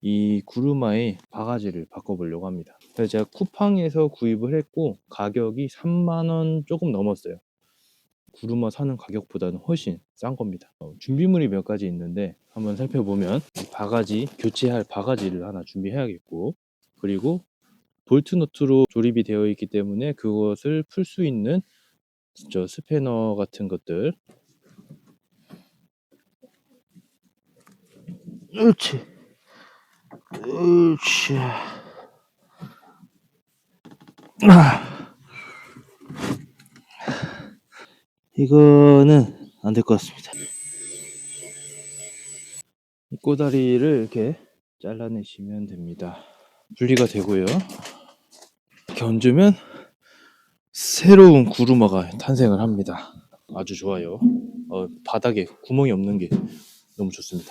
이 구루마의 바가지를 바꿔보려고 합니다. 그래서 제가 쿠팡에서 구입을 했고 가격이 3만 원 조금 넘었어요. 구루마 사는 가격보다는 훨씬 싼 겁니다. 어, 준비물이 몇 가지 있는데 한번 살펴보면 이 바가지 교체할 바가지를 하나 준비해야겠고 그리고 볼트 너트로 조립이 되어 있기 때문에 그것을 풀 수 있는 저 스패너 같은 것들 그렇지. 그렇지. 아. 이거는 안 될 것 같습니다. 이 꼬다리를 이렇게 잘라내시면 됩니다. 분리가 되고요. 얹으면 새로운 구루마가 탄생을 합니다. 아주 좋아요. 어, 바닥에 구멍이 없는 게 너무 좋습니다.